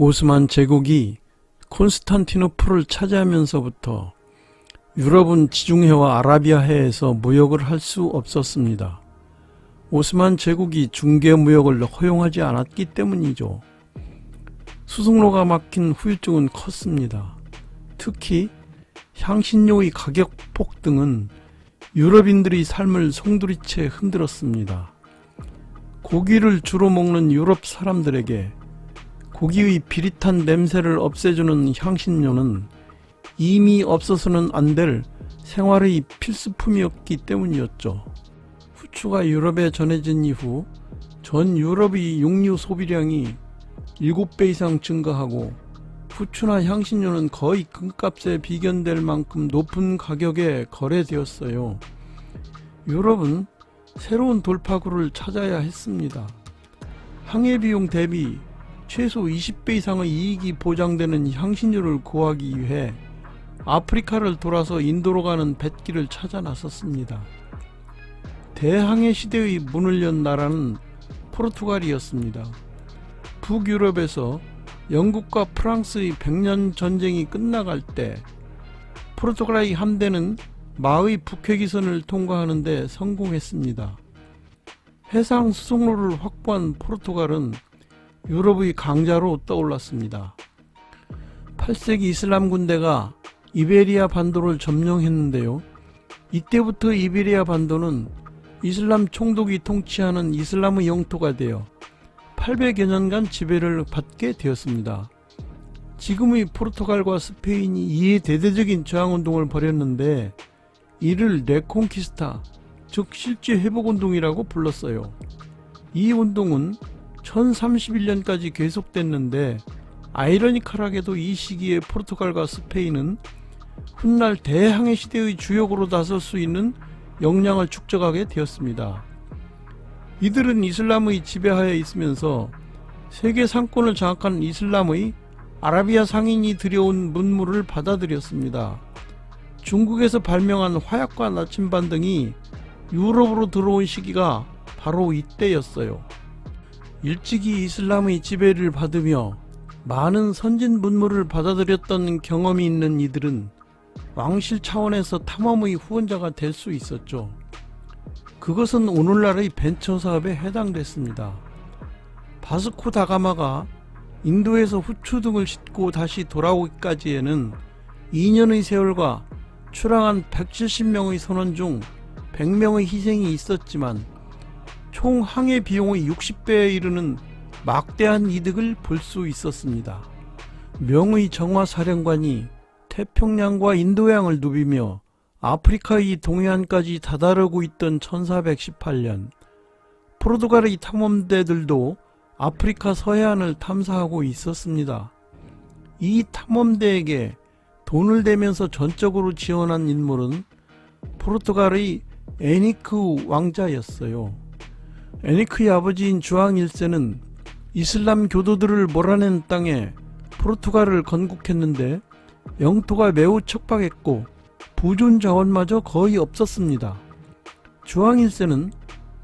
오스만 제국이 콘스탄티노플을 차지하면서부터 유럽은 지중해와 아라비아해에서 무역을 할 수 없었습니다. 오스만 제국이 중개 무역을 허용하지 않았기 때문이죠. 수송로가 막힌 후유증은 컸습니다. 특히 향신료의 가격 폭등은 유럽인들의 삶을 송두리째 흔들었습니다. 고기를 주로 먹는 유럽 사람들에게 고기의 비릿한 냄새를 없애주는 향신료는 이미 없어서는 안 될 생활의 필수품이었기 때문이었죠. 후추가 유럽에 전해진 이후 전 유럽의 육류 소비량이 7배 이상 증가하고 후추나 향신료는 거의 금값에 비견될 만큼 높은 가격에 거래되었어요. 유럽은 새로운 돌파구를 찾아야 했습니다. 항해 비용 대비 최소 20배 이상의 이익이 보장되는 향신료를 구하기 위해 아프리카를 돌아서 인도로 가는 뱃길을 찾아 나섰습니다. 대항해 시대의 문을 연 나라는 포르투갈이었습니다. 북유럽에서 영국과 프랑스의 백년 전쟁이 끝나갈 때 포르투갈의 함대는 마의 북해기선을 통과하는데 성공했습니다. 해상 수송로를 확보한 포르투갈은 유럽의 강자로 떠올랐습니다. 8세기 이슬람 군대가 이베리아 반도를 점령했는데요. 이때부터 이베리아 반도는 이슬람 총독이 통치하는 이슬람의 영토가 되어 800여 년간 지배를 받게 되었습니다. 지금의 포르투갈과 스페인이 이에 대대적인 저항운동을 벌였는데 이를 레콘키스타, 즉 실제 회복운동이라고 불렀어요. 이 운동은 1031년까지 계속됐는데 아이러니컬하게도 이 시기에 포르투갈과 스페인은 훗날 대항해 시대의 주역으로 나설 수 있는 역량을 축적하게 되었습니다. 이들은 이슬람의 지배하에 있으면서 세계 상권을 장악한 이슬람의 아라비아 상인이 들여온 문물을 받아들였습니다. 중국에서 발명한 화약과 나침반 등이 유럽으로 들어온 시기가 바로 이때였어요. 일찍이 이슬람의 지배를 받으며 많은 선진 문물을 받아들였던 경험이 있는 이들은 왕실 차원에서 탐험의 후원자가 될 수 있었죠. 그것은 오늘날의 벤처 사업에 해당됐습니다. 바스코 다가마가 인도에서 후추 등을 싣고 다시 돌아오기까지에는 2년의 세월과 출항한 170명의 선원 중 100명의 희생이 있었지만 총 항해 비용의 60배에 이르는 막대한 이득을 볼 수 있었습니다. 명의 정화 사령관이 태평양과 인도양을 누비며 아프리카의 동해안까지 다다르고 있던 1418년 포르투갈의 탐험대들도 아프리카 서해안을 탐사하고 있었습니다. 이 탐험대에게 돈을 대면서 전적으로 지원한 인물은 포르투갈의 에니크 왕자였어요. 에니크의 아버지인 주왕 1세는 이슬람 교도들을 몰아낸 땅에 포르투갈을 건국했는데 영토가 매우 척박했고 보존 자원마저 거의 없었습니다. 주왕 1세는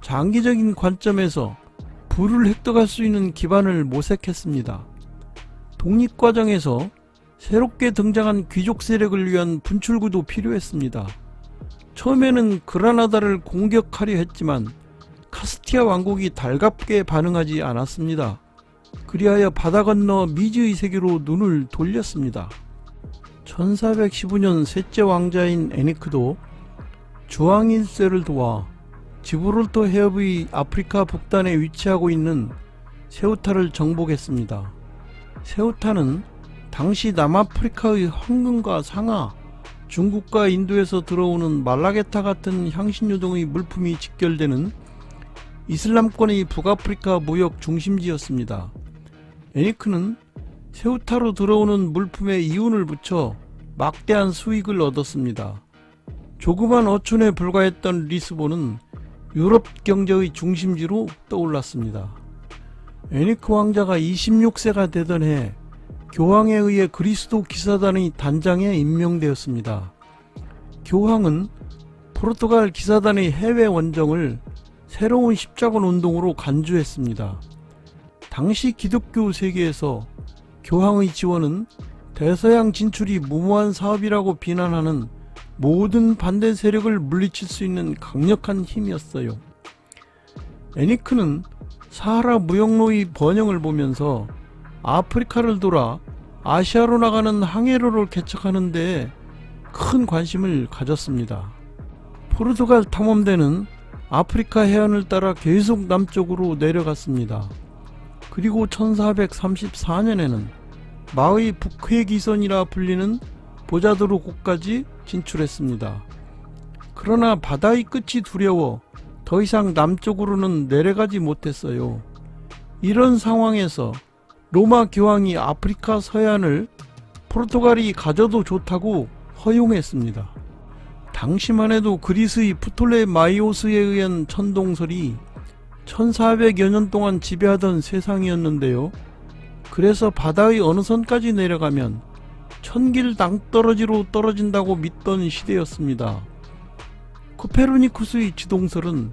장기적인 관점에서 부를 획득할 수 있는 기반을 모색했습니다. 독립 과정에서 새롭게 등장한 귀족 세력을 위한 분출구도 필요했습니다. 처음에는 그라나다를 공격하려 했지만 카스티아 왕국이 달갑게 반응하지 않았습니다. 그리하여 바다 건너 미지의 세계로 눈을 돌렸습니다. 1415년 셋째 왕자인 에니크도 주왕 1세를 도와 지브롤터 해협의 아프리카 북단에 위치하고 있는 세우타를 정복했습니다. 세우타는 당시 남아프리카의 황금과 상아, 중국과 인도에서 들어오는 말라게타 같은 향신료 등의 물품이 직결되는 이슬람권의 북아프리카 무역 중심지였습니다. 에니크는 세우타로 들어오는 물품에 이윤을 붙여 막대한 수익을 얻었습니다. 조그만 어촌에 불과했던 리스본은 유럽 경제의 중심지로 떠올랐습니다. 에니크 왕자가 26세가 되던 해 교황에 의해 그리스도 기사단의 단장에 임명되었습니다. 교황은 포르투갈 기사단의 해외 원정을 새로운 십자군 운동으로 간주했습니다. 당시 기독교 세계에서 교황의 지원은 대서양 진출이 무모한 사업이라고 비난하는 모든 반대 세력을 물리칠 수 있는 강력한 힘이었어요. 애니크는 사하라 무역로의 번영을 보면서 아프리카를 돌아 아시아로 나가는 항해로를 개척하는 데에 큰 관심을 가졌습니다. 포르투갈 탐험대는 아프리카 해안을 따라 계속 남쪽으로 내려갔습니다. 그리고 1434년에는 마의 북회기선이라 불리는 보자도르 곳까지 진출했습니다. 그러나 바다의 끝이 두려워 더 이상 남쪽으로는 내려가지 못했어요. 이런 상황에서 로마 교황이 아프리카 서해안을 포르투갈이 가져도 좋다고 허용했습니다. 당시만 해도 그리스의 프톨레마이오스에 의한 천동설이 1400여 년 동안 지배하던 세상이었는데요. 그래서 바다의 어느 선까지 내려가면 천길 낭떠러지로 떨어진다고 믿던 시대였습니다. 코페르니쿠스의 지동설은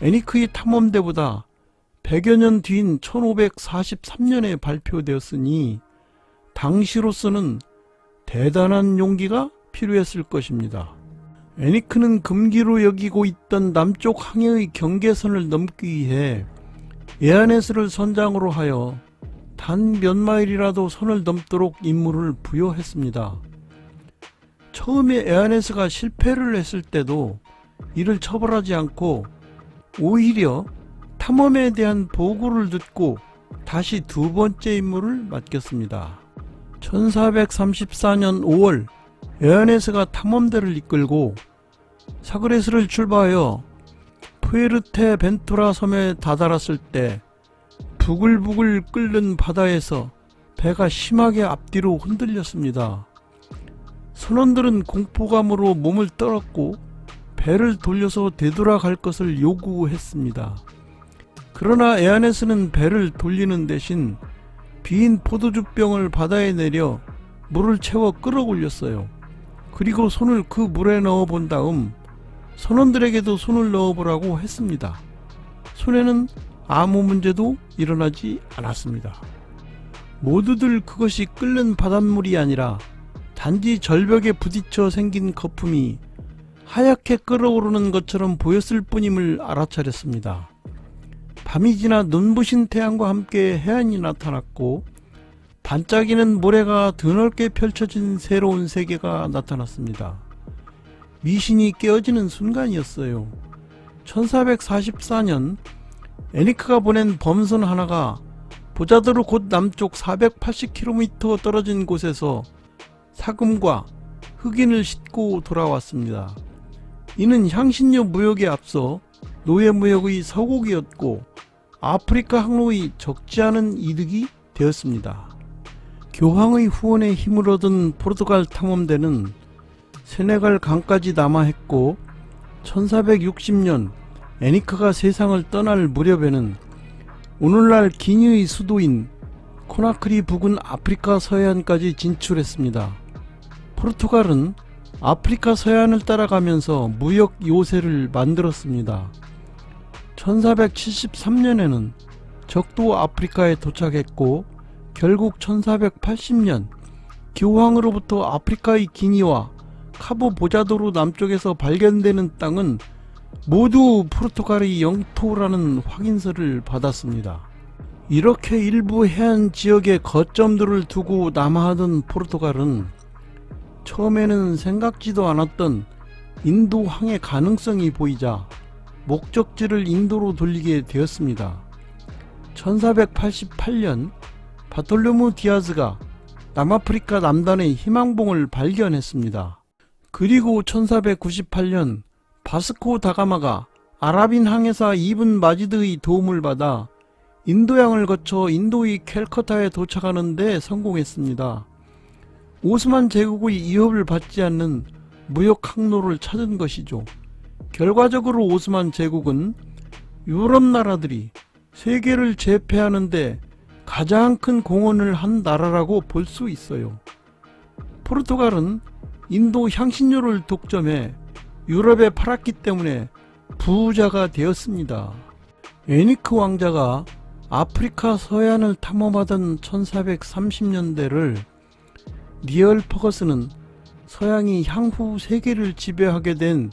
애니크의 탐험대보다 100여 년 뒤인 1543년에 발표되었으니 당시로서는 대단한 용기가 필요했을 것입니다. 애니크는 금기로 여기고 있던 남쪽 항해의 경계선을 넘기 위해 에아네스를 선장으로 하여 단 몇 마일이라도 선을 넘도록 임무를 부여했습니다. 처음에 에아네스가 실패를 했을 때도 이를 처벌하지 않고 오히려 탐험에 대한 보고를 듣고 다시 두 번째 임무를 맡겼습니다. 1434년 5월 에아네스가 탐험대를 이끌고 사그레스를 출발하여 푸에르테 벤투라 섬에 다다랐을 때 부글부글 끓는 바다에서 배가 심하게 앞뒤로 흔들렸습니다. 선원들은 공포감으로 몸을 떨었고 배를 돌려서 되돌아갈 것을 요구했습니다. 그러나 에아네스는 배를 돌리는 대신 빈 포도주병을 바다에 내려 물을 채워 끌어올렸어요. 그리고 손을 그 물에 넣어 본 다음 선원들에게도 손을 넣어 보라고 했습니다. 손에는 아무 문제도 일어나지 않았습니다. 모두들 그것이 끓는 바닷물이 아니라 단지 절벽에 부딪혀 생긴 거품이 하얗게 끓어오르는 것처럼 보였을 뿐임을 알아차렸습니다. 밤이 지나 눈부신 태양과 함께 해안이 나타났고 반짝이는 모래가 드넓게 펼쳐진 새로운 세계가 나타났습니다. 미신이 깨어지는 순간이었어요. 1444년 애니크가 보낸 범선 하나가 보자도르 곧 남쪽 480km 떨어진 곳에서 사금과 흑인을 싣고 돌아왔습니다. 이는 향신료 무역에 앞서 노예 무역의 서곡이었고 아프리카 항로의 적지 않은 이득이 되었습니다. 교황의 후원에 힘을 얻은 포르투갈 탐험대는 세네갈 강까지 남하했고 1460년 애니크가 세상을 떠날 무렵에는 오늘날 기니의 수도인 코나크리 부근 아프리카 서해안까지 진출했습니다. 포르투갈은 아프리카 서해안을 따라가면서 무역 요새를 만들었습니다. 1473년에는 적도 아프리카에 도착했고 결국 1480년 교황으로부터 아프리카의 기니와 카보 보자도르 남쪽에서 발견되는 땅은 모두 포르투갈의 영토라는 확인서를 받았습니다. 이렇게 일부 해안 지역에 거점들을 두고 남하하던 포르투갈은 처음에는 생각지도 않았던 인도 항해 가능성이 보이자 목적지를 인도로 돌리게 되었습니다. 1488년 바톨로무 디아즈가 남아프리카 남단의 희망봉을 발견했습니다. 그리고 1498년 바스코 다가마가 아랍인 항해사 이븐 마지드의 도움을 받아 인도양을 거쳐 인도의 캘커타에 도착하는 데 성공했습니다. 오스만 제국의 위협을 받지 않는 무역 항로를 찾은 것이죠. 결과적으로 오스만 제국은 유럽 나라들이 세계를 제패하는데 가장 큰 공헌을 한 나라라고 볼 수 있어요. 포르투갈은 인도 향신료를 독점해 유럽에 팔았기 때문에 부자가 되었습니다. 에니크 왕자가 아프리카 서해안을 탐험하던 1430년대를 니얼 퍼거스는 서양이 향후 세계를 지배하게 된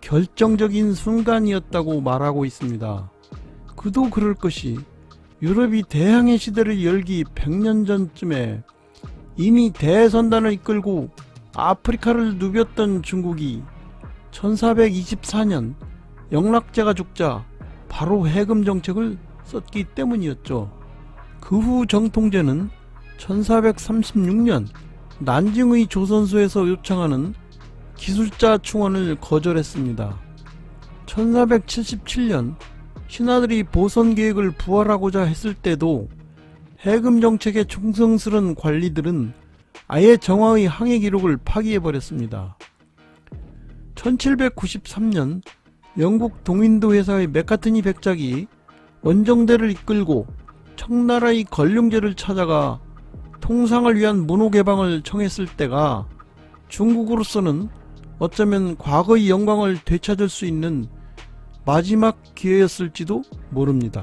결정적인 순간이었다고 말하고 있습니다. 그도 그럴 것이 유럽이 대항해 시대를 열기 100년 전쯤에 이미 대선단을 이끌고 아프리카를 누볐던 중국이 1424년 영락제가 죽자 바로 해금 정책을 썼기 때문이었죠. 그 후 정통제는 1436년 난징의 조선소에서 요청하는 기술자 충원을 거절했습니다. 1477년 신하들이 보선 계획을 부활하고자 했을 때도 해금 정책에 충성스런 관리들은 아예 정화의 항해 기록을 파기해버렸습니다. 1793년 영국 동인도 회사의 맥카트니 백작이 원정대를 이끌고 청나라의 건륭제를 찾아가 통상을 위한 문호 개방을 청했을 때가 중국으로서는 어쩌면 과거의 영광을 되찾을 수 있는 마지막 기회였을지도 모릅니다.